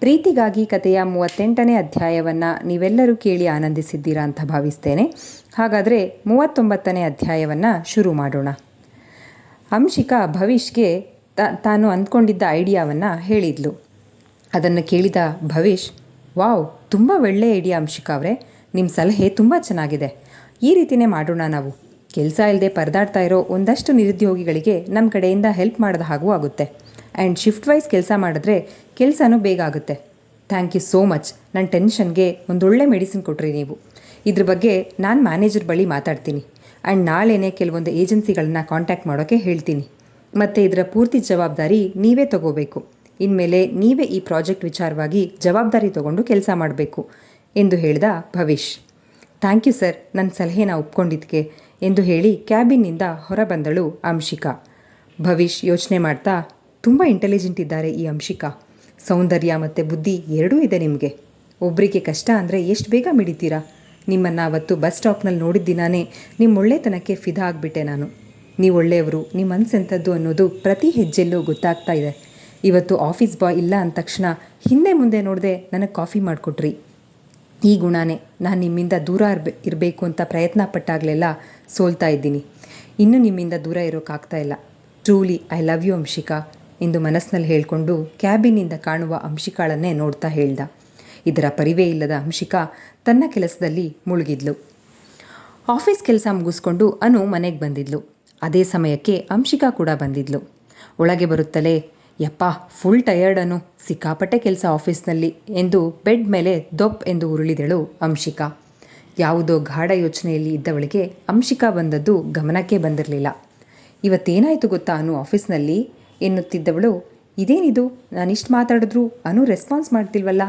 ಪ್ರೀತಿಗಾಗಿ ಕಥೆಯ ಮೂವತ್ತೆಂಟನೇ ಅಧ್ಯಾಯವನ್ನು ನೀವೆಲ್ಲರೂ ಕೇಳಿ ಆನಂದಿಸಿದ್ದೀರಾ ಅಂತ ಭಾವಿಸ್ತೇನೆ. ಹಾಗಾದರೆ ಮೂವತ್ತೊಂಬತ್ತನೇ ಅಧ್ಯಾಯವನ್ನು ಶುರು ಮಾಡೋಣ. ಅಂಶಿಕಾ ಭವಿಷ್ಗೆ ತಾನು ಅಂದ್ಕೊಂಡಿದ್ದ ಐಡಿಯಾವನ್ನು ಹೇಳಿದ್ಲು. ಅದನ್ನು ಕೇಳಿದ ಭವಿಷ್, ವಾವ್, ತುಂಬ ಒಳ್ಳೆಯ ಐಡಿಯಾ ಅಂಶಿಕಾ ಅವರೇ. ನಿಮ್ಮ ಸಲಹೆ ತುಂಬ ಚೆನ್ನಾಗಿದೆ. ಈ ರೀತಿಯೇ ಮಾಡೋಣ ನಾವು. ಕೆಲಸ ಇಲ್ಲದೆ ಪರದಾಡ್ತಾ ಇರೋ ಒಂದಷ್ಟು ನಿರುದ್ಯೋಗಿಗಳಿಗೆ ನಮ್ಮ ಕಡೆಯಿಂದ ಹೆಲ್ಪ್ ಮಾಡಿದ ಹಾಗೂ ಆಗುತ್ತೆ. ಆ್ಯಂಡ್ ಶಿಫ್ಟ್ ವೈಸ್ ಕೆಲಸ ಮಾಡಿದ್ರೆ ಕೆಲಸನೂ ಬೇಗ ಆಗುತ್ತೆ. ಥ್ಯಾಂಕ್ ಯು ಸೋ ಮಚ್ ನನ್ನ ಟೆನ್ಷನ್ಗೆ ಒಂದೊಳ್ಳೆ ಮೆಡಿಸಿನ್ ಕೊಟ್ರಿ ನೀವು. ಇದ್ರ ಬಗ್ಗೆ ನಾನು ಮ್ಯಾನೇಜರ್ ಬಳಿ ಮಾತಾಡ್ತೀನಿ. ಆ್ಯಂಡ್ ನಾಳೆನೇ ಕೆಲವೊಂದು ಏಜೆನ್ಸಿಗಳನ್ನ ಕಾಂಟ್ಯಾಕ್ಟ್ ಮಾಡೋಕ್ಕೆ ಹೇಳ್ತೀನಿ. ಮತ್ತು ಇದರ ಪೂರ್ತಿ ಜವಾಬ್ದಾರಿ ನೀವೇ ತಗೋಬೇಕು. ಇನ್ಮೇಲೆ ನೀವೇ ಈ ಪ್ರಾಜೆಕ್ಟ್ ವಿಚಾರವಾಗಿ ಜವಾಬ್ದಾರಿ ತಗೊಂಡು ಕೆಲಸ ಮಾಡಬೇಕು. ಎಂದು ಹೇಳಿದ ಭವಿಷ್ ಥ್ಯಾಂಕ್ ಯು ಸರ್ ನನ್ನ ಸಲಹೆನ ಒಪ್ಕೊಂಡಿದ್ದಕ್ಕೆ ಎಂದು ಹೇಳಿ ಕ್ಯಾಬಿನ್ನಿಂದ ಹೊರಬಂದಳು ಅಂಶಿಕಾ. ಭವಿಷ್ ಯೋಚನೆ ಮಾಡ್ತಾ ತುಂಬ ಇಂಟೆಲಿಜೆಂಟ್ ಇದ್ದಾರೆ ಈ ಅಂಶಿಕಾ. ಸೌಂದರ್ಯ ಮತ್ತು ಬುದ್ಧಿ ಎರಡೂ ಇದೆ ನಿಮಗೆ. ಒಬ್ಬರಿಗೆ ಕಷ್ಟ ಅಂದರೆ ಎಷ್ಟು ಬೇಗ ಮಿಡಿತೀರಾ? ನಿಮ್ಮನ್ನು ಅವತ್ತು ಬಸ್ ಸ್ಟಾಪ್ನಲ್ಲಿ ನೋಡಿದ ದಿನಾನೇ ನಿಮ್ಮ ಒಳ್ಳೆತನಕ್ಕೆ ಫಿದಾ ಆಗಿಬಿಟ್ಟೆ ನಾನು. ನೀವು ಒಳ್ಳೆಯವರು ನಿಮ್ಮ ಮನಸ್ಸೆಂಥದ್ದು ಅನ್ನೋದು ಪ್ರತಿ ಹೆಜ್ಜೆಲ್ಲೂ ಗೊತ್ತಾಗ್ತಾ ಇದೆ. ಇವತ್ತು ಆಫೀಸ್ ಬಾಯ್ ಇಲ್ಲ ಅಂದ ತಕ್ಷಣ ಹಿಂದೆ ಮುಂದೆ ನೋಡದೆ ನನಗೆ ಕಾಫಿ ಮಾಡಿಕೊಟ್ರಿ. ಈ ಗುಣಾನೇ ನಾನು ನಿಮ್ಮಿಂದ ದೂರ ಇರಬೇ, ಇರಬೇಕು ಅಂತ ಪ್ರಯತ್ನ ಪಟ್ಟಾಗಲೆಲ್ಲ ಸೋಲ್ತಾ ಇದ್ದೀನಿ. ಇನ್ನೂ ನಿಮ್ಮಿಂದ ದೂರ ಇರೋಕ್ಕಾಗ್ತಾ ಇಲ್ಲ. Truly I love you Anshika. ಎಂದು ಮನಸ್ಸಿನಲ್ಲಿ ಹೇಳಿಕೊಂಡು ಕ್ಯಾಬಿನಿಂದ ಕಾಣುವ ಅಂಶಿಕಾಳನ್ನೇ ನೋಡ್ತಾ ಹೇಳ್ದ. ಇದರ ಪರಿವೇ ಇಲ್ಲದ ಅಂಶಿಕಾ ತನ್ನ ಕೆಲಸದಲ್ಲಿ ಮುಳುಗಿದ್ಲು. ಆಫೀಸ್ ಕೆಲಸ ಮುಗಿಸ್ಕೊಂಡು ಅನು ಮನೆಗೆ ಬಂದಿದ್ಲು. ಅದೇ ಸಮಯಕ್ಕೆ ಅಂಶಿಕಾ ಕೂಡ ಬಂದಿದ್ಲು. ಒಳಗೆ ಬರುತ್ತಲೇ, ಯಪ್ಪ ಫುಲ್ ಟಯರ್ಡ್ ಅನು. ಸಿಕ್ಕಾಪಟ್ಟೆ ಕೆಲಸ ಆಫೀಸ್ನಲ್ಲಿ ಎಂದು ಬೆಡ್ ಮೇಲೆ ದೊಪ್ ಎಂದು ಉರುಳಿದಳು ಅಂಶಿಕಾ. ಯಾವುದೋ ಗಾಢ ಯೋಚನೆಯಲ್ಲಿ ಇದ್ದವಳಿಗೆ ಅಂಶಿಕಾ ಬಂದದ್ದು ಗಮನಕ್ಕೆ ಬಂದಿರಲಿಲ್ಲ. ಇವತ್ತೇನಾಯಿತು ಗೊತ್ತಾ ಅನು ಆಫೀಸ್ನಲ್ಲಿ? ಎನ್ನುತ್ತಿದ್ದವಳು, ಇದೇನಿದು? ನಾನಿಷ್ಟು ಮಾತಾಡಿದ್ರು ಅನು ರೆಸ್ಪಾನ್ಸ್ ಮಾಡ್ತಿಲ್ವಲ್ಲ?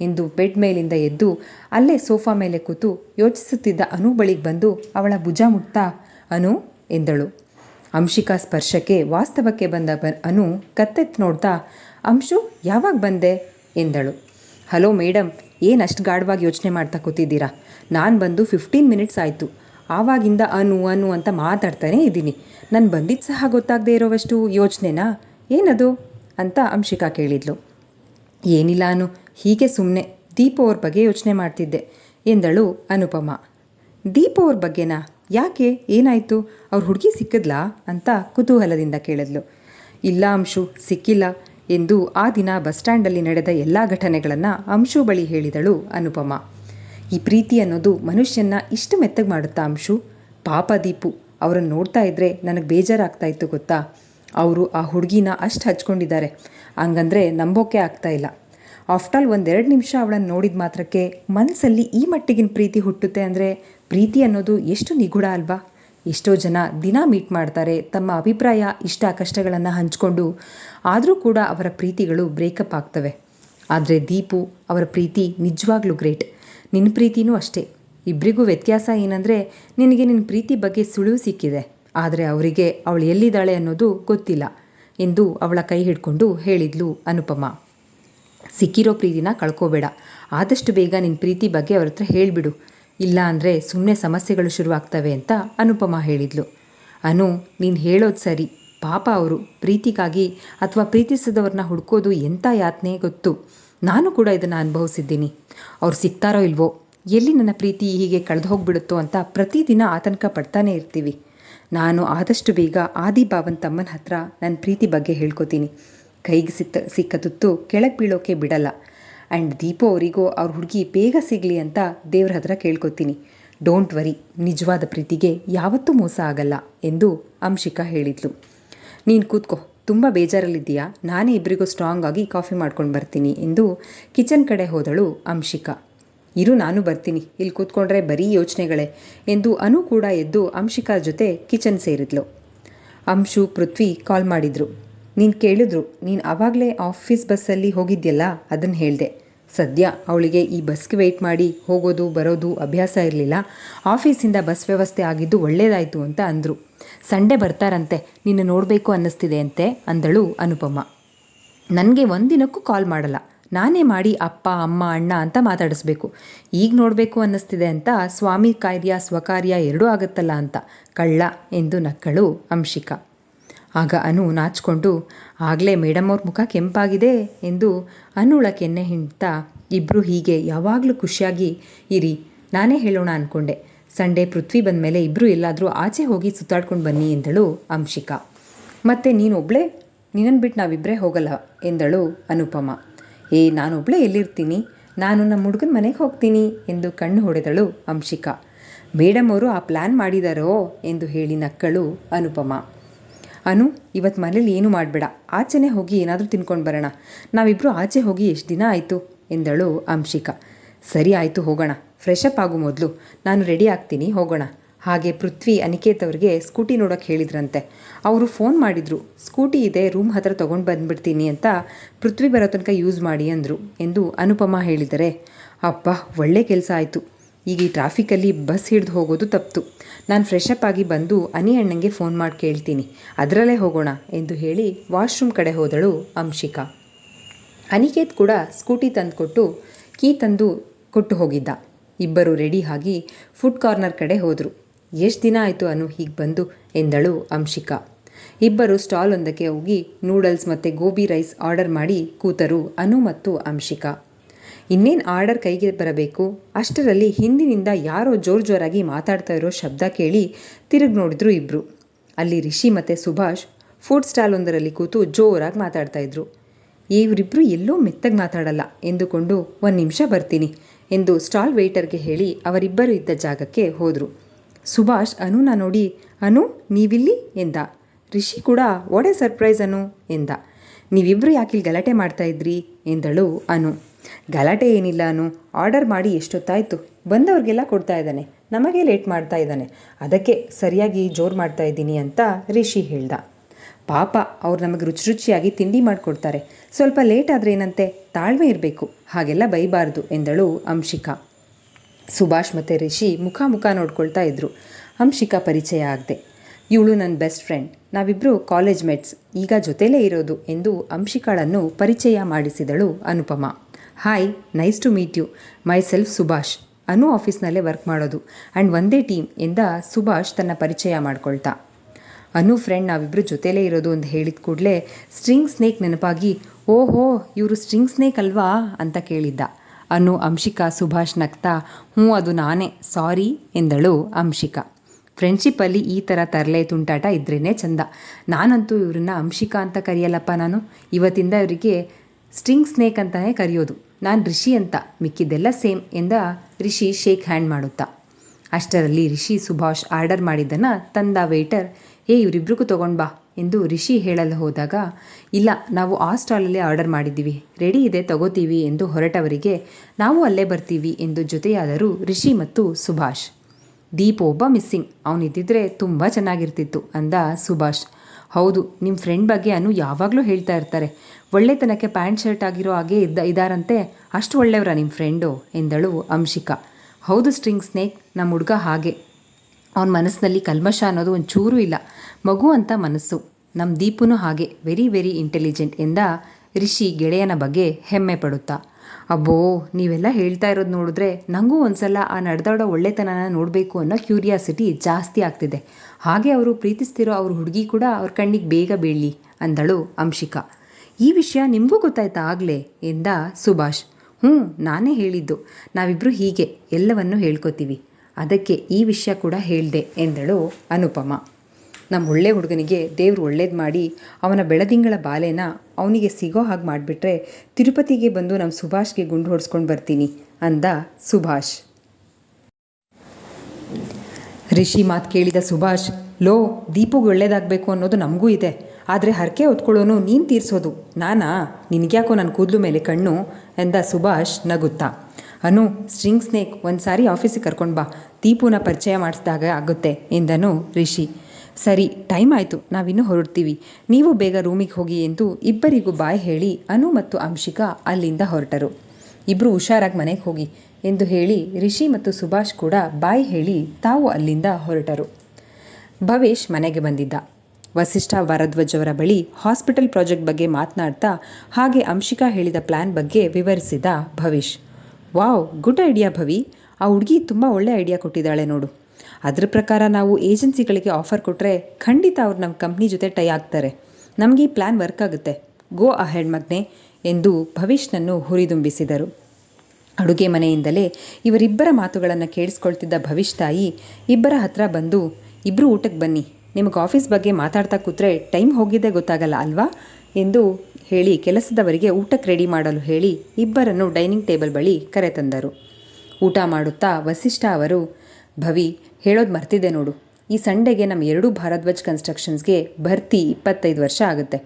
ಎಂದು ಬೆಡ್ ಮೇಲಿಂದ ಎದ್ದು ಅಲ್ಲೇ ಸೋಫಾ ಮೇಲೆ ಕೂತು ಯೋಚಿಸುತ್ತಿದ್ದ ಅನು ಬಳಿಗೆ ಬಂದು ಅವಳ ಭುಜ ಮುಟ್ತಾ, ಅನು? ಎಂದಳು. ಅಂಶಿಕಾ ಸ್ಪರ್ಶಕ್ಕೆ ವಾಸ್ತವಕ್ಕೆ ಬಂದ ಅನು ಕತ್ತೆತ್ತು ನೋಡ್ತಾ, ಅಂಶು, ಯಾವಾಗ ಬಂದೆ? ಎಂದಳು. ಹಲೋ ಮೇಡಮ್ ಏನು ಅಷ್ಟು ಗಾಢವಾಗಿ ಯೋಚನೆ ಮಾಡ್ತಾ ಕೂತಿದ್ದೀರಾ? ನಾನು ಬಂದು ಫಿಫ್ಟೀನ್ ಮಿನಿಟ್ಸ್ ಆಯಿತು. ಆವಾಗಿಂದ ಅನು ಅನು ಅಂತ ಮಾತಾಡ್ತಾನೇ ಇದ್ದೀನಿ. ನಾನು ಬಂದಿದ್ದು ಸಹ ಗೊತ್ತಾಗದೇ ಇರೋವಷ್ಟು ಯೋಚನೆನಾ? ಏನದು? ಅಂತ ಅಂಶಿಕಾ ಕೇಳಿದ್ಲು. ಏನಿಲ್ಲ ಅನು, ಹೀಗೆ ಸುಮ್ಮನೆ ದೀಪ ಬಗ್ಗೆ ಯೋಚನೆ ಮಾಡ್ತಿದ್ದೆ, ಎಂದಳು ಅನುಪಮ. ದೀಪ ಬಗ್ಗೆನಾ? ಯಾಕೆ? ಏನಾಯಿತು? ಅವ್ರ ಹುಡುಗಿ ಸಿಕ್ಕಿದ್ಲಾ? ಅಂತ ಕುತೂಹಲದಿಂದ ಕೇಳಿದ್ಲು. ಇಲ್ಲ ಅಂಶು, ಸಿಕ್ಕಿಲ್ಲ ಎಂದು ಆ ದಿನ ಬಸ್ ಸ್ಟ್ಯಾಂಡಲ್ಲಿ ನಡೆದ ಎಲ್ಲ ಘಟನೆಗಳನ್ನು ಅಂಶು ಬಳಿ ಹೇಳಿದಳು ಅನುಪಮ. ಈ ಪ್ರೀತಿ ಅನ್ನೋದು ಮನುಷ್ಯನ ಇಷ್ಟು ಮೆತ್ತಗೆ ಮಾಡುತ್ತಾ, ಅಂಶು? ಪಾಪ ದೀಪು, ಅವರನ್ನು ನೋಡ್ತಾ ಇದ್ದರೆ ನನಗೆ ಬೇಜಾರಾಗ್ತಾ ಇತ್ತು ಗೊತ್ತಾ? ಅವರು ಆ ಹುಡುಗಿನ ಅಷ್ಟು ಹಚ್ಕೊಂಡಿದ್ದಾರೆ. ಹಂಗಂದ್ರೆ ನಂಬೋಕೆ ಆಗ್ತಾ ಇಲ್ಲ. ಆಫ್ಟಾಲ್ ಒಂದೆರಡು ನಿಮಿಷ ಅವಳನ್ನು ನೋಡಿದ ಮಾತ್ರಕ್ಕೆ ಮನಸ್ಸಲ್ಲಿ ಈ ಮಟ್ಟಿಗಿನ ಪ್ರೀತಿ ಹುಟ್ಟುತ್ತೆ ಅಂದರೆ ಪ್ರೀತಿ ಅನ್ನೋದು ಎಷ್ಟು ನಿಗೂಢ ಅಲ್ವಾ? ಎಷ್ಟೋ ಜನ ದಿನ ಮೀಟ್ ಮಾಡ್ತಾರೆ, ತಮ್ಮ ಅಭಿಪ್ರಾಯ, ಇಷ್ಟ ಕಷ್ಟಗಳನ್ನು ಹಂಚ್ಕೊಂಡು ಆದರೂ ಕೂಡ ಅವರ ಪ್ರೀತಿಗಳು ಬ್ರೇಕಪ್ ಆಗ್ತವೆ. ಆದರೆ ದೀಪು, ಅವರ ಪ್ರೀತಿ ನಿಜವಾಗ್ಲೂ ಗ್ರೇಟ್. ನಿನ್ನ ಪ್ರೀತಿನೂ ಅಷ್ಟೇ. ಇಬ್ಬರಿಗೂ ವ್ಯತ್ಯಾಸ ಏನಂದರೆ, ನಿನಗೆ ನಿನ್ನ ಪ್ರೀತಿ ಬಗ್ಗೆ ಸುಳಿವು ಸಿಕ್ಕಿದೆ. ಆದರೆ ಅವರಿಗೆ ಅವಳು ಎಲ್ಲಿದ್ದಾಳೆ ಅನ್ನೋದು ಗೊತ್ತಿಲ್ಲ ಎಂದು ಅವಳ ಕೈ ಹಿಡ್ಕೊಂಡು ಹೇಳಿದ್ಲು ಅನುಪಮ. ಸಿಕ್ಕಿರೋ ಪ್ರೀತಿನ ಕಳ್ಕೋಬೇಡ. ಆದಷ್ಟು ಬೇಗ ನಿನ್ನ ಪ್ರೀತಿ ಬಗ್ಗೆ ಅವ್ರ ಹತ್ರ ಹೇಳಿಬಿಡು. ಇಲ್ಲ ಅಂದರೆ ಸುಮ್ಮನೆ ಸಮಸ್ಯೆಗಳು ಶುರುವಾಗ್ತವೆ ಅಂತ ಅನುಪಮ ಹೇಳಿದ್ಲು. ಅನು, ನೀನು ಹೇಳೋದು ಸರಿ. ಪಾಪ ಅವರು ಪ್ರೀತಿಗಾಗಿ ಅಥವಾ ಪ್ರೀತಿಸಿದವ್ರನ್ನ ಹುಡ್ಕೋದು ಎಂಥ ಯಾತನೆ ಗೊತ್ತು. ನಾನು ಕೂಡ ಇದನ್ನು ಅನುಭವಿಸಿದ್ದೀನಿ. ಅವ್ರು ಸಿಗ್ತಾರೋ ಇಲ್ವೋ? ಎಲ್ಲಿ ನನ್ನ ಪ್ರೀತಿ ಹೀಗೆ ಕಳೆದು ಹೋಗಿಬಿಡುತ್ತೋ ಅಂತ ಪ್ರತಿದಿನ ಆತಂಕ ಪಡ್ತಾನೆ ಇರ್ತೀವಿ. ನಾನು ಆದಷ್ಟು ಬೇಗ ಆದಿ ಭಾವನ್ ತಮ್ಮನ ಹತ್ರ ನನ್ನ ಪ್ರೀತಿ ಬಗ್ಗೆ ಹೇಳ್ಕೊತೀನಿ. ಕೈಗೆ ಸಿಕ್ಕ ಸಿಕ್ಕ ತುತ್ತು ಕೆಳಗೆ ಬೀಳೋಕೆ ಬಿಡಲ್ಲ. ಆ್ಯಂಡ್ ದೀಪೋ ಅವರಿಗೂ ಅವ್ರ ಹುಡುಗಿ ಬೇಗ ಸಿಗಲಿ ಅಂತ ದೇವ್ರ ಹತ್ರ ಕೇಳ್ಕೊತೀನಿ. ಡೋಂಟ್ ವರಿ, ನಿಜವಾದ ಪ್ರೀತಿಗೆ ಯಾವತ್ತೂ ಮೋಸ ಆಗಲ್ಲ ಎಂದು ಅಂಶಿಕಾ ಹೇಳಿದ್ಲು. ನೀನು ಕೂತ್ಕೋ. ತುಂಬ ಬೇಜಾರಲ್ಲಿದ್ದೀಯಾ? ನಾನೇ ಇಬ್ಬರಿಗೂ ಸ್ಟ್ರಾಂಗ್ ಆಗಿ ಕಾಫಿ ಮಾಡ್ಕೊಂಡು ಬರ್ತೀನಿ ಎಂದು ಕಿಚನ್ ಕಡೆ ಹೋದಳು ಅಂಶಿಕಾ. ಇರು, ನಾನು ಬರ್ತೀನಿ. ಇಲ್ಲಿ ಕೂತ್ಕೊಂಡ್ರೆ ಬರೀ ಯೋಚನೆಗಳೇ ಎಂದು ಅನು ಕೂಡ ಎದ್ದು ಅಂಶಿಕಾ ಜೊತೆ ಕಿಚನ್ ಸೇರಿದ್ಲು. ಅಂಶು, ಪೃಥ್ವಿ ಕಾಲ್ ಮಾಡಿದ್ರು. ನೀನು ಕೇಳಿದ್ರು, ನೀನು ಆವಾಗಲೇ ಆಫೀಸ್ ಬಸ್ಸಲ್ಲಿ ಹೋಗಿದ್ಯಲ್ಲ? ಅದನ್ನು ಹೇಳಿದೆ. ಸದ್ಯ ಅವಳಿಗೆ ಈ ಬಸ್ಗೆ ವೆಯ್ಟ್ ಮಾಡಿ ಹೋಗೋದು, ಬರೋದು ಅಭ್ಯಾಸ ಇರಲಿಲ್ಲ. ಆಫೀಸಿಂದ ಬಸ್ ವ್ಯವಸ್ಥೆ ಆಗಿದ್ದು ಒಳ್ಳೇದಾಯಿತು ಅಂತ ಅಂದರು. ಸಂಡೇ ಬರ್ತಾರಂತೆ, ನಿನ್ನ ನೋಡಬೇಕು ಅನ್ನಿಸ್ತಿದೆ ಅಂತೆ ಅಂದಳು ಅನುಪಮ. ನನಗೆ ಒಂದಿನಕ್ಕೂ ಕಾಲ್ ಮಾಡಲ್ಲ. ನಾನೇ ಮಾಡಿ ಅಪ್ಪ, ಅಮ್ಮ, ಅಣ್ಣ ಅಂತ ಮಾತಾಡಿಸ್ಬೇಕು. ಈಗ ನೋಡಬೇಕು ಅನ್ನಿಸ್ತಿದೆ ಅಂತ ಸ್ವಾಮಿ ಕಾರ್ಯ ಸ್ವಕಾರ್ಯ ಎರಡೂ ಆಗುತ್ತಲ್ಲ ಅಂತ ಕಳ್ಳ ಎಂದು ನಕ್ಕಳು ಅಂಶಿಕಾ. ಆಗ ಅನು ನಾಚಿಕೊಂಡು, ಆಗಲೇ ಮೇಡಮ್ ಅವ್ರ ಮುಖ ಕೆಂಪಾಗಿದೆ ಎಂದು ಅನುಳ ಕೆನ್ನೆ ಹಿಂಡ್ತಾ ಇಬ್ಬರು ಹೀಗೆ ಯಾವಾಗಲೂ ಖುಷಿಯಾಗಿ, ಇರಿ, ನಾನೇ ಹೇಳೋಣ ಅಂದ್ಕೊಂಡೆ ಸಂಡೇ ಪೃಥ್ವಿ ಬಂದ ಮೇಲೆ ಇಬ್ಬರು ಎಲ್ಲಾದರೂ ಆಚೆ ಹೋಗಿ ಸುತ್ತಾಡ್ಕೊಂಡು ಬನ್ನಿ ಎಂದಳು ಅಂಶಿಕಾ. ಮತ್ತೆ ನೀನೊಬ್ಳೆ? ನಿನ್ನನ್ನು ಬಿಟ್ಟು ನಾವಿಬ್ಬರೇ ಹೋಗಲ್ಲ ಎಂದಳು ಅನುಪಮ. ಏ, ನಾನೊಬ್ಳೆ ಎಲ್ಲಿರ್ತೀನಿ? ನಾನು ನಮ್ಮ ಹುಡುಗನ ಮನೆಗೆ ಹೋಗ್ತೀನಿ ಎಂದು ಕಣ್ಣು ಹೊಡೆದಳು ಅಂಶಿಕಾ. ಮೇಡಮ್ ಅವರು ಆ ಪ್ಲ್ಯಾನ್ ಮಾಡಿದಾರೋ ಎಂದು ಹೇಳಿ ನಕ್ಕಳು ಅನುಪಮ. ಅನು ಇವತ್ತು ಮನೇಲಿ ಏನು ಮಾಡಬೇಡ. ಆಚೆನೇ ಹೋಗಿ ಏನಾದರೂ ತಿನ್ಕೊಂಡು ಬರೋಣ. ನಾವಿಬ್ಬರು ಆಚೆ ಹೋಗಿ ಎಷ್ಟು ದಿನ ಆಯಿತು? ಎಂದಳು ಅಂಶಿಕಾ. ಸರಿ ಆಯಿತು, ಹೋಗೋಣ. ಫ್ರೆಶ್ ಅಪ್ ಆಗು ಮೊದಲು. ನಾನು ರೆಡಿ ಆಗ್ತೀನಿ, ಹೋಗೋಣ. ಹಾಗೆ ಪೃಥ್ವಿ, ಅನಿಕೇತ್ ಅವ್ರಿಗೆ ಸ್ಕೂಟಿ ನೋಡೋಕೆ ಹೇಳಿದ್ರಂತೆ. ಅವರು ಫೋನ್ ಮಾಡಿದರು. ಸ್ಕೂಟಿ ಇದೆ ರೂಮ್ ಹತ್ರ ತೊಗೊಂಡು ಬಂದುಬಿಡ್ತೀನಿ ಅಂತ ಪೃಥ್ವಿ ಬರೋ ತನಕ ಯೂಸ್ ಮಾಡಿ ಅಂದರು ಎಂದು ಅನುಪಮ ಹೇಳಿದರೆ ಅಪ್ಪ ಒಳ್ಳೆ ಕೆಲಸ ಆಯಿತು. ಈಗ ಈ ಟ್ರಾಫಿಕಲ್ಲಿ ಬಸ್ ಹಿಡಿದು ಹೋಗೋದು ತಪ್ಪು. ನಾನು ಫ್ರೆಶ್ ಅಪ್ ಆಗಿ ಬಂದು ಅನಿ ಅಣ್ಣಂಗೆ ಫೋನ್ ಮಾಡಿ ಕೇಳ್ತೀನಿ. ಅದರಲ್ಲೇ ಹೋಗೋಣ ಎಂದು ಹೇಳಿ ವಾಶ್ರೂಮ್ ಕಡೆ ಹೋದಳು ಅಂಶಿಕಾ. ಅನಿಕೇತ್ ಕೂಡ ಸ್ಕೂಟಿ ತಂದುಕೊಟ್ಟು ಕೀ ತಂದು ಕೊಟ್ಟು ಹೋಗಿದ್ದ. ಇಬ್ಬರು ರೆಡಿ ಆಗಿ ಫುಡ್ ಕಾರ್ನರ್ ಕಡೆ ಹೋದರು. ಎಷ್ಟು ದಿನ ಆಯಿತು ಅನು ಹೀಗೆ ಬಂದು ಎಂದಳು ಅಂಶಿಕಾ. ಇಬ್ಬರು ಸ್ಟಾಲ್ ಒಂದಕ್ಕೆ ಹೋಗಿ ನೂಡಲ್ಸ್ ಮತ್ತು ಗೋಬಿ ರೈಸ್ ಆರ್ಡರ್ ಮಾಡಿ ಕೂತರು ಅನು ಮತ್ತು ಅಂಶಿಕಾ. ಇನ್ನೇನು ಆರ್ಡರ್ ಕೈಗೆ ಬರಬೇಕು? ಅಷ್ಟರಲ್ಲಿ ಹಿಂದಿನಿಂದ ಯಾರೋ ಜೋರು ಜೋರಾಗಿ ಮಾತಾಡ್ತಾ ಇರೋ ಶಬ್ದ ಕೇಳಿ ತಿರುಗಿ ನೋಡಿದ್ರು ಇಬ್ಬರು ಅಲ್ಲಿ ರಿಷಿ ಮತ್ತು ಸುಭಾಷ್ ಫುಡ್ ಸ್ಟಾಲ್ ಒಂದರಲ್ಲಿ ಕೂತು ಜೋರಾಗಿ ಮಾತಾಡ್ತಾ ಇದ್ರು. ಇವರಿಬ್ಬರು ಎಲ್ಲೋ ಮೆತ್ತಗೆ ಮಾತಾಡಲ್ಲ, ಎಂದುಕೊಂಡು ಒಂದು ನಿಮಿಷ ಬರ್ತೀನಿ ಎಂದು ಸ್ಟಾಲ್ ವೇಟರ್ಗೆ ಹೇಳಿ ಅವರಿಬ್ಬರು ಇದ್ದ ಜಾಗಕ್ಕೆ ಹೋದರು. ಸುಭಾಷ್, ಅನುನ ನೋಡಿ, ಅನು, ನೀವಿಲ್ಲಿ? ಎಂದ. ರಿಷಿ ಕೂಡ ಒಡೆ ಸರ್ಪ್ರೈಸ್ ಅನು? ಎಂದ. ನೀವಿಬ್ಬರು ಯಾಕಿಲ್ಲಿ ಗಲಾಟೆ ಮಾಡ್ತಾ ಇದ್ರಿ? ಎಂದಳು ಅನು. ಗಲಾಟೆ ಏನಿಲ್ಲ ಅನು, ಆರ್ಡರ್ ಮಾಡಿ ಎಷ್ಟೊತ್ತಾಯಿತು? ಬಂದವ್ರಿಗೆಲ್ಲ ಕೊಡ್ತಾ ಇದ್ದಾನೆ, ನಮಗೆ ಲೇಟ್ ಮಾಡ್ತಾ ಇದ್ದಾನೆ. ಅದಕ್ಕೆ ಸರಿಯಾಗಿ ಜೋರು ಮಾಡ್ತಾ ಇದ್ದೀನಿ ಅಂತ ರಿಷಿ ಹೇಳ್ದ. ಪಾಪ, ಅವ್ರು ನಮಗೆ ರುಚಿ ರುಚಿಯಾಗಿ ತಿಂಡಿ ಮಾಡಿಕೊಡ್ತಾರೆ. ಸ್ವಲ್ಪ ಲೇಟ್ ಆದರೆ ಏನಂತೆ? ತಾಳ್ಮೆ ಇರಬೇಕು. ಹಾಗೆಲ್ಲ ಬೈಬಾರ್ದು ಎಂದಳು ಅಂಶಿಕಾ. ಸುಭಾಷ್ ಮತ್ತು ರಿಷಿ ಮುಖ ಮುಖ ನೋಡ್ಕೊಳ್ತಾ ಇದ್ರು. ಅಂಶಿಕಾ ಪರಿಚಯ ಆಗದೆ. ಇವಳು ನನ್ನ ಬೆಸ್ಟ್ ಫ್ರೆಂಡ್. ನಾವಿಬ್ಬರು ಕಾಲೇಜ್ ಮೇಟ್ಸ್. ಈಗ ಜೊತೆಲೇ ಇರೋದು ಎಂದು ಅಂಶಿಕಾಳನ್ನು ಪರಿಚಯ ಮಾಡಿಸಿದಳು Anupama. Hi nice to meet you myself Subhash Anu ಆಫೀಸ್ನಲ್ಲೇ work ಮಾಡೋದು. ಆ್ಯಂಡ್ ಒಂದೇ ಟೀಮ್ ಎಂದ ಸುಭಾಷ್ ತನ್ನ ಪರಿಚಯ ಮಾಡ್ಕೊಳ್ತಾ. ಅನು ಫ್ರೆಂಡ್ ನಾವಿಬ್ಬರು ಜೊತೆಲೇ ಇರೋದು ಅಂತ ಹೇಳಿದ ಕೂಡಲೇ ಸ್ಟ್ರಿಂಗ್ ಸ್ನೇಕ್ ನೆನಪಾಗಿ, ಓಹೋ, ಇವರು ಸ್ಟ್ರಿಂಗ್ ಸ್ನೇಕ್ ಅಲ್ವಾ? ಅಂತ ಕೇಳಿದ್ದ. ಅನು ಅಂಶಿಕಾ ಸುಭಾಷ್ ನಗ್ತಾ, ಹ್ಞೂ, ಅದು ನಾನೇ. ಸಾರಿ ಎಂದಳು ಅಂಶಿಕಾ. ಫ್ರೆಂಡ್ಶಿಪ್ಪಲ್ಲಿ ಈ ಥರ ತರಲೆ ತುಂಟಾಟ ಇದ್ರೇ ಚಂದ. ನಾನಂತೂ ಇವ್ರನ್ನ ಅಂಶಿಕಾ ಅಂತ ಕರೆಯಲ್ಲಪ್ಪ ನಾನು. ಇವತ್ತಿಂದ ಇವರಿಗೆ ಸ್ಟ್ರಿಂಗ್ ಸ್ನೇಕ್ ಅಂತಲೇ ಕರೆಯೋದು. ನಾನು ರಿಷಿ ಅಂತ. ಮಿಕ್ಕಿದ್ದೆಲ್ಲ ಸೇಮ್ ಎಂದ ರಿಷಿ ಶೇಕ್ ಹ್ಯಾಂಡ್ ಮಾಡುತ್ತಾ. ಅಷ್ಟರಲ್ಲಿ ರಿಷಿ ಸುಭಾಷ್ ಆರ್ಡರ್ ಮಾಡಿದ್ದನ್ನು ತಂದ ವೇಟರ್, ಏ, ಇವರಿಬ್ರಿಗೂ ತೊಗೊಂಡು ಬಾ ಎಂದು ರಿಷಿ ಹೇಳಲು ಹೋದಾಗ, ಇಲ್ಲ, ನಾವು ಆ ಸ್ಟಾಲಲ್ಲಿ ಆರ್ಡರ್ ಮಾಡಿದ್ದೀವಿ. ರೆಡಿ ಇದೆ, ತಗೋತೀವಿ ಎಂದು ಹೊರಟವರಿಗೆ, ನಾವು ಅಲ್ಲೇ ಬರ್ತೀವಿ ಎಂದು ಜೊತೆಯಾದರು ರಿಷಿ ಮತ್ತು ಸುಭಾಷ್, ದೀಪ ಒಬ್ಬ ಮಿಸ್ಸಿಂಗ್. ಅವನಿದ್ದಿದ್ರೆ ತುಂಬ ಚೆನ್ನಾಗಿರ್ತಿತ್ತು ಅಂದ ಸುಭಾಷ್ ಹೌದು ನಿಮ್ಮ ಫ್ರೆಂಡ್ ಬಗ್ಗೆ ಅನು ಯಾವಾಗಲೂ ಹೇಳ್ತಾ ಇರ್ತಾರೆ. ಒಳ್ಳೆತನಕ್ಕೆ ಪ್ಯಾಂಟ್ ಶರ್ಟ್ ಆಗಿರೋ ಹಾಗೆ ಇದ್ದ ಇದ್ದಾರಂತೆ ಅಷ್ಟು ಒಳ್ಳೆಯವರ ನಿಮ್ಮ ಫ್ರೆಂಡು ಎಂದಳು ಅಂಶಿಕಾ. ಹೌದು ಸ್ಟ್ರಿಂಗ್ ಸ್ನೇಕ್ ನಮ್ಮ ಹುಡುಗ ಹಾಗೆ. ಅವನ ಮನಸ್ಸಿನಲ್ಲಿ ಕಲ್ಮಶ ಅನ್ನೋದು ಒಂದು ಚೂರು ಇಲ್ಲ. ಮಗು ಅಂತ ಮನಸ್ಸು. ನಮ್ಮ ದೀಪನೂ ಹಾಗೆ. ವೆರಿ ವೆರಿ ಇಂಟೆಲಿಜೆಂಟ್ ಎಂದ ರಿಷಿ ಗೆಳೆಯನ ಬಗ್ಗೆ ಹೆಮ್ಮೆ ಪಡುತ್ತಾ. ಅಬ್ಬೋ, ನೀವೆಲ್ಲ ಹೇಳ್ತಾ ಇರೋದು ನೋಡಿದ್ರೆ ನನಗೂ ಒಂದ್ಸಲ ಆ ನಡೆದಾಡೋ ಒಳ್ಳೆತನನ ನೋಡಬೇಕು ಅನ್ನೋ ಕ್ಯೂರಿಯಾಸಿಟಿ ಜಾಸ್ತಿ ಆಗ್ತಿದೆ. ಹಾಗೆ ಅವರು ಪ್ರೀತಿಸ್ತಿರೋ ಅವ್ರ ಹುಡುಗಿ ಕೂಡ ಅವ್ರ ಕಣ್ಣಿಗೆ ಬೇಗ ಬೀಳಲಿ ಅಂದಳು ಅಂಶಿಕಾ. ಈ ವಿಷಯ ನಿಮಗೂ ಗೊತ್ತಾಯ್ತಾ ಆಗಲೇ? ಎಂದ ಸುಭಾಷ್. ಹ್ಞೂ ನಾನೇ ಹೇಳಿದ್ದು. ನಾವಿಬ್ಬರು ಹೀಗೆ ಎಲ್ಲವನ್ನೂ ಹೇಳ್ಕೊತೀವಿ. ಅದಕ್ಕೆ ಈ ವಿಷಯ ಕೂಡ ಹೇಳಿದೆ ಎಂದಳು ಅನುಪಮ. ನಮ್ಮ ಒಳ್ಳೆ ಹುಡುಗನಿಗೆ ದೇವರು ಒಳ್ಳೇದು ಮಾಡಿ ಅವನ ಬೆಳದಿಂಗಳ ಬಾಲೆನ ಅವನಿಗೆ ಸಿಗೋ ಹಾಗೆ ಮಾಡಿಬಿಟ್ರೆ ತಿರುಪತಿಗೆ ಬಂದು ನಮ್ಮ ಸುಭಾಷ್ಗೆ ಗುಂಡು ಹೊಡ್ಸ್ಕೊಂಡು ಬರ್ತೀನಿ, ಅಂದ ಸುಭಾಷ್. ರಿಷಿ ಮಾತು ಕೇಳಿದ ಸುಭಾಷ್, ಲೋ ದೀಪುಗೆ ಒಳ್ಳೇದಾಗಬೇಕು ಅನ್ನೋದು ನಮಗೂ ಇದೆ. ಆದರೆ ಹರಕೆ ಹೊತ್ಕೊಳ್ಳೋನು ನೀನು ತೀರಿಸೋದು. ನಾನಾ? ನಿನಗ್ಯಾಕೋ ನನ್ನ ಕೂದಲು ಮೇಲೆ ಕಣ್ಣು ಎಂದ ಸುಭಾಷ್ ನಗುತ್ತಾ. ಅನು, ಸ್ಟ್ರಿಂಗ್ ಸ್ನೇಕ್ ಒಂದು ಸಾರಿ ಆಫೀಸಿಗೆ ಕರ್ಕೊಂಡು ಬಾ. ದೀಪುನ ಪರಿಚಯ ಮಾಡಿಸಿದಾಗ ಆಗುತ್ತೆ ಎಂದನು ರಿಷಿ. ಸರಿ, ಟೈಮ್ ಆಯಿತು. ನಾವಿನ್ನೂ ಹೊರಡ್ತೀವಿ. ನೀವು ಬೇಗ ರೂಮಿಗೆ ಹೋಗಿ ಎಂದು ಇಬ್ಬರಿಗೂ ಬಾಯ್ ಹೇಳಿ ಅನು ಮತ್ತು ಅಂಶಿಕಾ ಅಲ್ಲಿಂದ ಹೊರಟರು. ಇಬ್ಬರು ಹುಷಾರಾಗಿ ಮನೆಗೆ ಹೋಗಿ ಎಂದು ಹೇಳಿ ರಿಷಿ ಮತ್ತು ಸುಭಾಷ್ ಕೂಡ ಬಾಯಿ ಹೇಳಿ ತಾವು ಅಲ್ಲಿಂದ ಹೊರಟರು. ಭವೇಶ್ ಮನೆಗೆ ಬಂದಿದ್ದ. ವಸಿಷ್ಠ ಭರದ್ವಾಜ್ ಅವರ ಬಳಿ ಹಾಸ್ಪಿಟಲ್ ಪ್ರಾಜೆಕ್ಟ್ ಬಗ್ಗೆ ಮಾತನಾಡ್ತಾ ಹಾಗೆ ಅಂಶಿಕಾ ಹೇಳಿದ ಪ್ಲ್ಯಾನ್ ಬಗ್ಗೆ ವಿವರಿಸಿದ Bhavesh. Wow, good idea Bhavi. ಆ ಹುಡುಗಿ ತುಂಬ ಒಳ್ಳೆ ಐಡಿಯಾ ಕೊಟ್ಟಿದ್ದಾಳೆ ನೋಡು. ಅದ್ರ ಪ್ರಕಾರ ನಾವು ಏಜೆನ್ಸಿಗಳಿಗೆ ಆಫರ್ ಕೊಟ್ಟರೆ ಖಂಡಿತ ಅವ್ರು ನಮ್ಮ ಕಂಪ್ನಿ ಜೊತೆ ಟೈ ಆಗ್ತಾರೆ. ನಮಗೆ ಈ ಪ್ಲ್ಯಾನ್ ವರ್ಕ್ ಆಗುತ್ತೆ. ಗೋ ಅಹೆಡ್ ಮಗ್ನೆ. ಎಂದು ಭವಿಷ್ನನ್ನು ಹುರಿದುಂಬಿಸಿದರು. ಅಡುಗೆ ಮನೆಯಿಂದಲೇ ಇವರಿಬ್ಬರ ಮಾತುಗಳನ್ನು ಕೇಳಿಸ್ಕೊಳ್ತಿದ್ದ ಭವಿಷ್ ತಾಯಿ, ಇಬ್ಬರ ಹತ್ರ ಬಂದು ಇಬ್ಬರು ಊಟಕ್ಕೆ ಬನ್ನಿ, ನಿಮಗೆ ಆಫೀಸ್ ಬಗ್ಗೆ ಮಾತಾಡ್ತಾ ಕೂತ್ರೆ ಟೈಮ್ ಹೋಗಿದ್ದೇ ಗೊತ್ತಾಗಲ್ಲ ಅಲ್ವಾ? ಎಂದು ಹೇಳಿ ಕೆಲಸದವರಿಗೆ ಊಟಕ್ಕೆ ರೆಡಿ ಮಾಡಲು ಹೇಳಿ ಇಬ್ಬರನ್ನು ಡೈನಿಂಗ್ ಟೇಬಲ್ ಬಳಿ ಕರೆತಂದರು. ಊಟ ಮಾಡುತ್ತಾ ವಸಿಷ್ಠ ಅವರು, ಭವಿ, ಹೇಳೋದು ಮರ್ತಿದೆ ನೋಡು ಈ ಸಂಡೆಗೆ ನಮ್ಮ ಎರಡೂ ಭಾರದ್ವಾಜ್ ಕನ್ಸ್ಟ್ರಕ್ಷನ್ಸ್ಗೆ ಭರ್ತಿ ಇಪ್ಪತ್ತೈದು ವರ್ಷ ಆಗುತ್ತೆ.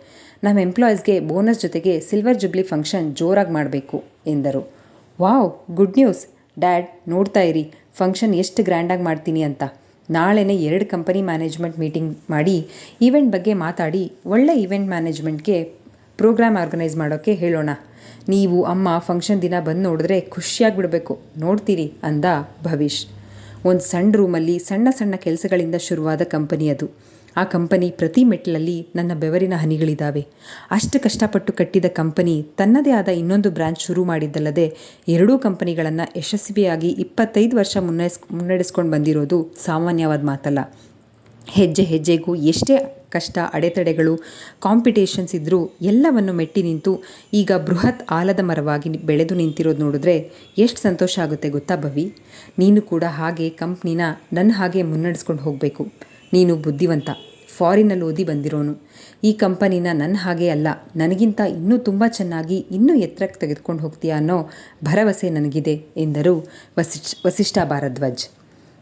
ನಮ್ಮ ಎಂಪ್ಲಾಯೀಸ್ಗೆ ಬೋನಸ್ ಜೊತೆಗೆ ಸಿಲ್ವರ್ ಜುಬ್ಲಿ ಫಂಕ್ಷನ್ ಜೋರಾಗಿ ಮಾಡಬೇಕು ಎಂದರು. Wow, good news. ಡ್ಯಾಡ್, ನೋಡ್ತಾ ಇರಿ, ಫಂಕ್ಷನ್ ಎಷ್ಟು ಗ್ರ್ಯಾಂಡಾಗಿ ಮಾಡ್ತೀನಿ ಅಂತ. ನಾಳೆನೇ ಎರಡು ಕಂಪನಿ ಮ್ಯಾನೇಜ್ಮೆಂಟ್ ಮೀಟಿಂಗ್ ಮಾಡಿ ಈವೆಂಟ್ ಬಗ್ಗೆ ಮಾತಾಡಿ ಒಳ್ಳೆ ಈವೆಂಟ್ ಮ್ಯಾನೇಜ್ಮೆಂಟ್ಗೆ ಪ್ರೋಗ್ರಾಮ್ ಆರ್ಗನೈಸ್ ಮಾಡೋಕ್ಕೆ ಹೇಳೋಣ. ನೀವು, ಅಮ್ಮ, ಫಂಕ್ಷನ್ ದಿನ ಬಂದು ನೋಡಿದ್ರೆ ಖುಷಿಯಾಗಿ ಬಿಡಬೇಕು. ನೋಡ್ತೀರಿ ಅಂದ ಭವಿಷ್ ಒಂದು ಸಣ್ಣ ರೂಮಲ್ಲಿ ಸಣ್ಣ ಸಣ್ಣ ಕೆಲಸಗಳಿಂದ ಶುರುವಾದ ಕಂಪನಿ ಅದು. ಆ ಕಂಪನಿ ಪ್ರತಿ ಮೆಟ್ಟಲಲ್ಲಿ ನನ್ನ ಬೆವರಿನ ಹನಿಗಳಿದ್ದಾವೆ ಅಷ್ಟು ಕಷ್ಟಪಟ್ಟು ಕಟ್ಟಿದ ಕಂಪನಿ ತನ್ನದೇ ಆದ ಇನ್ನೊಂದು ಬ್ರಾಂಚ್ ಶುರು ಮಾಡಿದ್ದಲ್ಲದೆ ಎರಡೂ ಕಂಪನಿಗಳನ್ನು ಯಶಸ್ವಿಯಾಗಿ ಇಪ್ಪತ್ತೈದು ವರ್ಷ ಮುನ್ನಡೆಸ್, ಮುನ್ನಡೆಸ್ಕೊಂಡು ಬಂದಿರೋದು ಸಾಮಾನ್ಯವಾದ ಮಾತಲ್ಲ. ಹೆಜ್ಜೆ ಹೆಜ್ಜೆಗೂ ಎಷ್ಟೇ ಕಷ್ಟ, ಅಡೆತಡೆಗಳು ಕಾಂಪಿಟೇಷನ್ಸ್ ಇದ್ದರೂ ಎಲ್ಲವನ್ನು ಮೆಟ್ಟಿ ನಿಂತು ಈಗ ಬೃಹತ್ ಆಲದ ಮರವಾಗಿ ಬೆಳೆದು ನಿಂತಿರೋದು ನೋಡಿದ್ರೆ ಎಷ್ಟು ಸಂತೋಷ ಆಗುತ್ತೆ ಗೊತ್ತಾ ಭವಿ? ನೀನು ಕೂಡ ಹಾಗೆ ಕಂಪ್ನಿನ ನನ್ನ ಹಾಗೆ ಮುನ್ನಡೆಸ್ಕೊಂಡು ಹೋಗಬೇಕು. ನೀನು ಬುದ್ಧಿವಂತ, ಫಾರಿನಲ್ಲಿ ಓದಿ ಬಂದಿರೋನು. ಈ ಕಂಪನಿನ ನನ್ನ ಹಾಗೆ ಅಲ್ಲ, ನನಗಿಂತ ಇನ್ನೂ ತುಂಬ ಚೆನ್ನಾಗಿ ಇನ್ನೂ ಎತ್ತರಕ್ಕೆ ತೆಗೆದುಕೊಂಡು ಹೋಗ್ತೀಯಾ ಅನ್ನೋ ಭರವಸೆ ನನಗಿದೆ ಎಂದರು ವಸಿಷ್ ವಸಿಷ್ಠ ಭಾರದ್ವಾಜ್